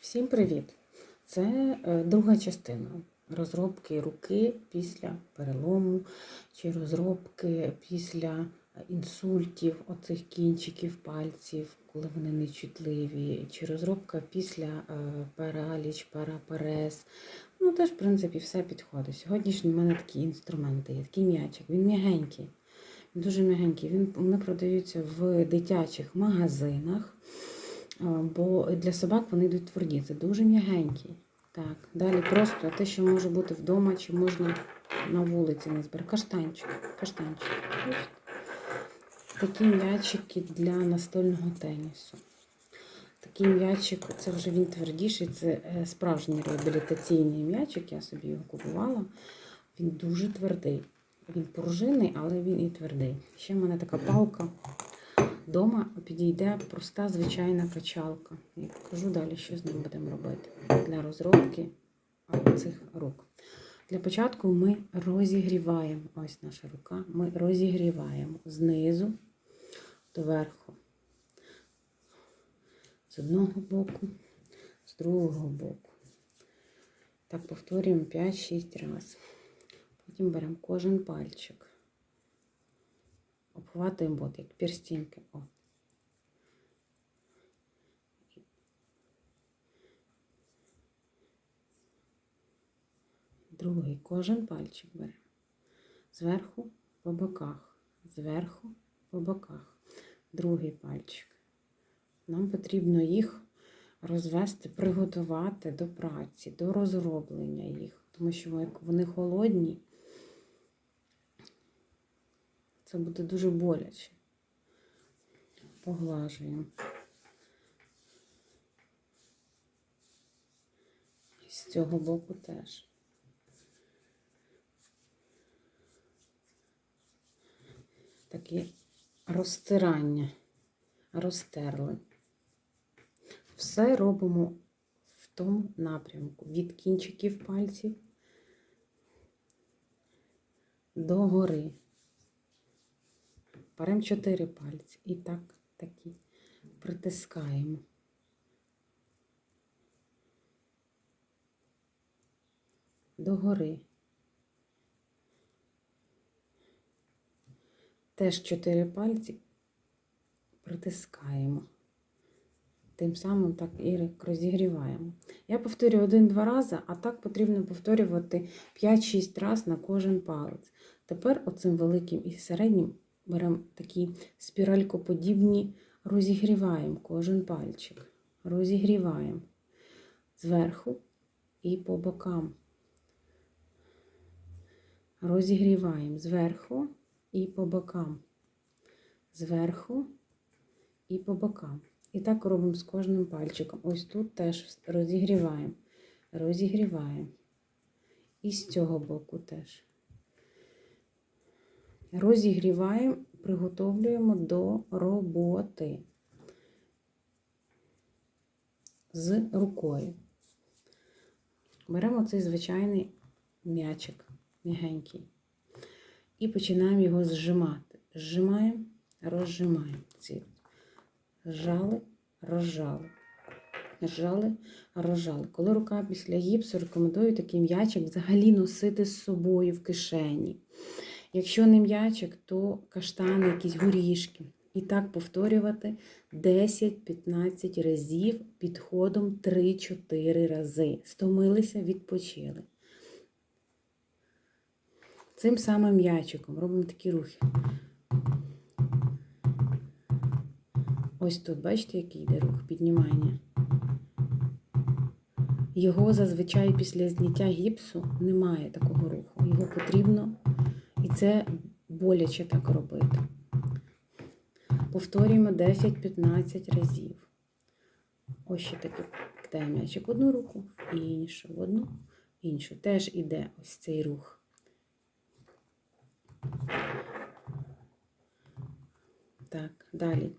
Всім привіт! Це е, друга частина розробки руки після перелому чи розробки після інсультів, оцих кінчиків пальців, коли вони нечутливі, чи розробка після е, параліч, парапарез. Ну, теж, в принципі, все підходить. Сьогоднішні в мене такі інструменти є, такий м'ячик, він м'ягенький. Він дуже м'ягенький. Він, вони продаються в дитячих магазинах. Бо для собак вони йдуть тверді. Це дуже м'ягенькі. Так, далі просто те, що може бути вдома, чи можна на вулиці не збирати. Каштанчик. Каштанчик. Такі м'ячики для настольного тенісу. Такий м'ячик, це вже він твердіший, це е, справжній реабілітаційний м'ячик, я собі його купувала. Він дуже твердий. Він пружинний, але він і твердий. Ще в мене така палка. Дома підійде проста звичайна качалка. І покажу далі, що з ним будемо робити для розробки цих рук. Для початку ми розігріваємо, ось наша рука, ми розігріваємо знизу до верху. З одного боку, з другого боку. Так повторюємо 5-6 разів. Потім беремо кожен пальчик. Обхватуємо от, як перстінки. О. Другий кожен пальчик беремо. Зверху по боках. Зверху по боках. Другий пальчик. Нам потрібно їх розвести, приготувати до праці, до розроблення їх. Тому що вони холодні, це буде дуже боляче. Поглажуємо. І з цього боку теж. Такі розтирання, розтерли. Все робимо в тому напрямку. Від кінчиків пальців до гори. Беремо чотири пальці і так такі притискаємо. До гори. Теж чотири пальці притискаємо. Тим самим так і розігріваємо. Я повторюю один-два рази, а так потрібно повторювати 5-6 разів на кожен палець. Тепер оцим великим і середнім беремо такі спіралькоподібні, розігріваємо кожен пальчик. Розігріваємо зверху і по бокам. Розігріваємо зверху і по бокам. Зверху і по бокам. І так робимо з кожним пальчиком. Ось тут теж розігріваємо, розігріваємо. І з цього боку теж. Розігріваємо, приготовлюємо до роботи з рукою. Беремо цей звичайний м'ячик, м'ягенький, і починаємо його зжимати. Зжимаємо, розжимаємо. Ці Зжали, розжали. Зжали, розжали. Коли рука після гіпсу, рекомендую такий м'ячик взагалі носити з собою в кишені. Якщо не м'ячик, то каштани, якісь горішки. І так повторювати 10-15 разів підходом 3-4 рази. Стомилися, відпочили. Цим самим м'ячиком робимо такі рухи. Ось тут, бачите, який йде рух піднімання. Його зазвичай після зняття гіпсу немає такого руху. Його потрібно, це боляче так робити. Повторюємо 10-15 разів. Ось ще таки кидає м'ячик в одну руку, в іншу, в одну, іншу. Теж іде ось цей рух. Так, далі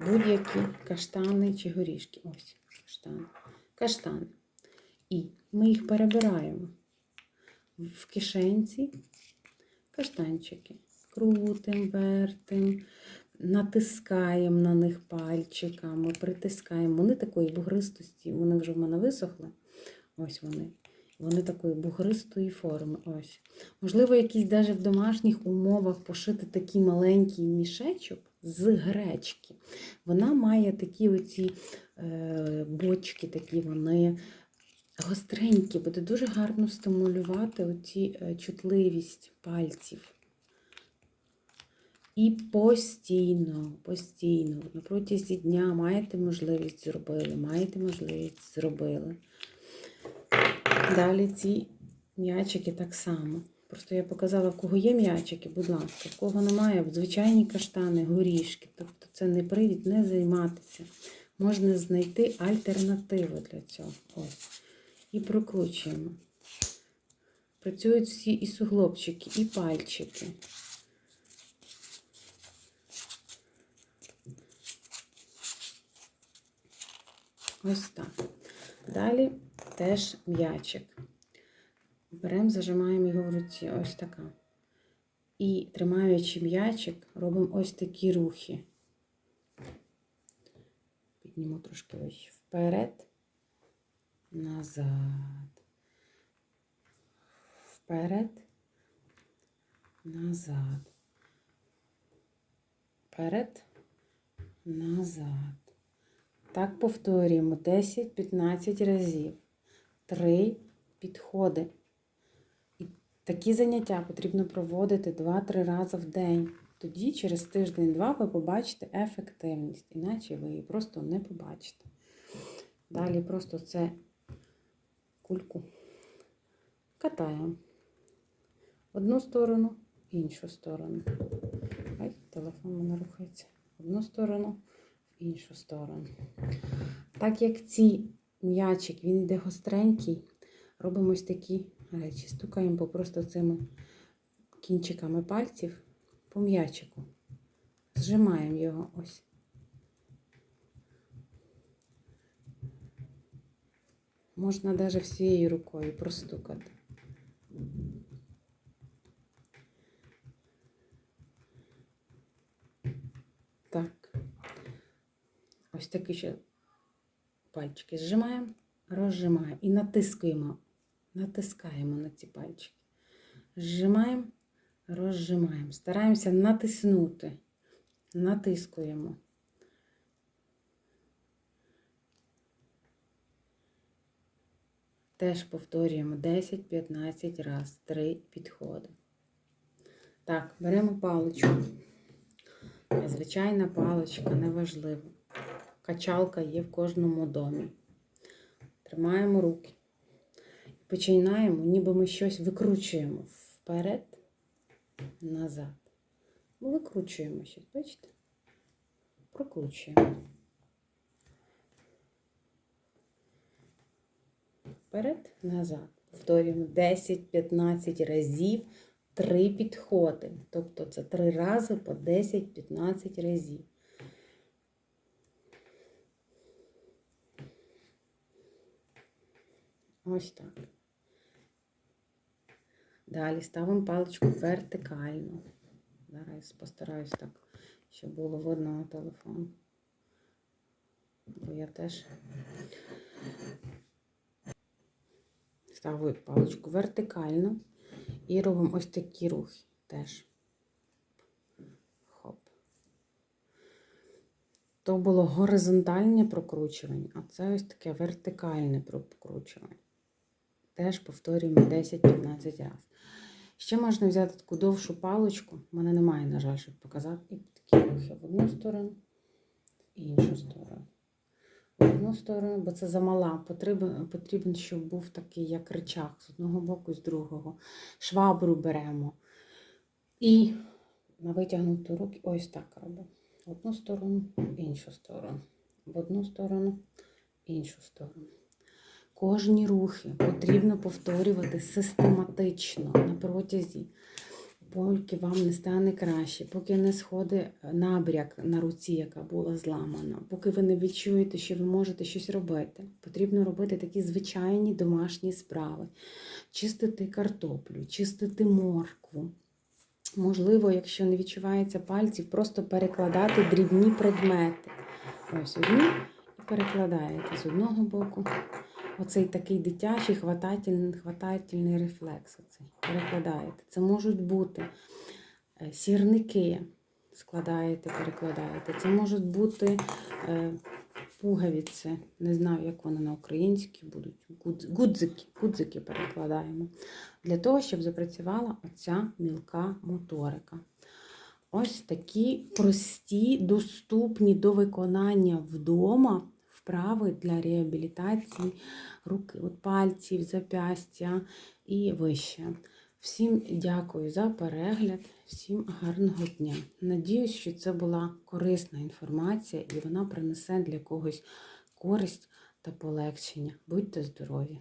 будь-які каштани чи горішки. Ось каштани. Каштани. І ми їх перебираємо в кишенці каштанчики. Крутим, вертим, натискаємо на них пальчиками, притискаємо. Вони такої бугристості, вони вже в мене висохли. Ось вони. Вони такої бугристої форми. Ось. Можливо, якийсь навіть в домашніх умовах пошити такий маленький мішечок з гречки. Вона має такі оці е, бочки, такі вони гостренькі, буде дуже гарно стимулювати оці е, чутливість пальців. І постійно, постійно, на протязі дня маєте можливість зробили, маєте можливість зробили. Далі ці м'ячики так само. Просто я показала, в кого є м'ячики, будь ласка, в кого немає, звичайні каштани, горішки. Тобто це не привід не займатися. Можна знайти альтернативу для цього. Ось. І прокручуємо. Працюють всі і суглобчики, і пальчики. Ось так. Далі теж м'ячик. Беремо, зажимаємо його в руці, ось така. І тримаючи м'ячик, робимо ось такі рухи. Підніму трошки вище. Вперед, назад. Вперед, назад. Вперед, назад. Так повторюємо 10-15 разів. Три підходи. І такі заняття потрібно проводити 2-3 рази в день. Тоді через тиждень-два ви побачите ефективність, іначе ви її просто не побачите. Далі просто це кульку катаємо. Одну сторону, іншу сторону. Ай, телефон у мене рухається. Одну сторону, в іншу сторону. Так як ці м'ячик, він йде гостренький, робимо ось такі речі. Стукаємо просто цими кінчиками пальців по м'ячику. Зжимаємо його ось. Можна навіть всією рукою простукати. Так. Ось такі ще пальчики зжимаємо, розжимаємо і натискаємо. Натискаємо на ці пальчики. Зжимаємо, розжимаємо. Стараємося натиснути. Натискуємо. Теж повторюємо 10-15 раз, 3 підходи. Так, беремо паличку. Звичайна паличка, неважливо. Качалка є в кожному домі. Тримаємо руки. Починаємо, ніби ми щось викручуємо вперед, назад. Викручуємо щось, бачите? Прокручуємо. Вперед, назад. Повторюємо 10-15 разів, 3 підходи. Тобто це 3 рази по 10-15 разів. Ось так. Далі ставимо паличку вертикально. Зараз постараюсь так, щоб було видно на телефон. Бо я теж ставлю паличку вертикально і робимо ось такі рухи теж. Хоп. То було горизонтальне прокручування, а це ось таке вертикальне прокручування. Теж повторюємо 10-15 разів. Ще можна взяти таку довшу паличку. У мене немає, на жаль, щоб показати. І такі рухи в одну сторону, в іншу сторону. В одну сторону, бо це замала. Потрібен, потрібен, щоб був такий, як речах, з одного боку, з другого. Швабру беремо. І на витягнуту руки ось так робимо. Одну сторону, в іншу сторону. В одну сторону, в іншу сторону. Кожні рухи потрібно повторювати систематично на протязі, поки вам не стане краще, поки не сходить набряк на руці, яка була зламана, поки ви не відчуєте, що ви можете щось робити. Потрібно робити такі звичайні домашні справи: чистити картоплю, чистити моркву, Можливо, якщо не відчувається пальців, просто перекладати дрібні предмети. Ось одні і перекладаєте з одного боку. Оцей такий дитячий хватательний, хватательний рефлекс. Оцей. Перекладаєте. Це можуть бути е, сірники, складаєте, перекладаєте. Це можуть бути е, пуговиці, не знаю, як вони на українській будуть. Гудзики, гудзики перекладаємо. Для того, щоб запрацювала оця мілка моторика. Ось такі прості, доступні до виконання вдома вправи для реабілітації руки, от пальців, запястя і вище. Всім дякую за перегляд, всім гарного дня. Надіюсь, що це була корисна інформація і вона принесе для когось користь та полегшення. Будьте здорові!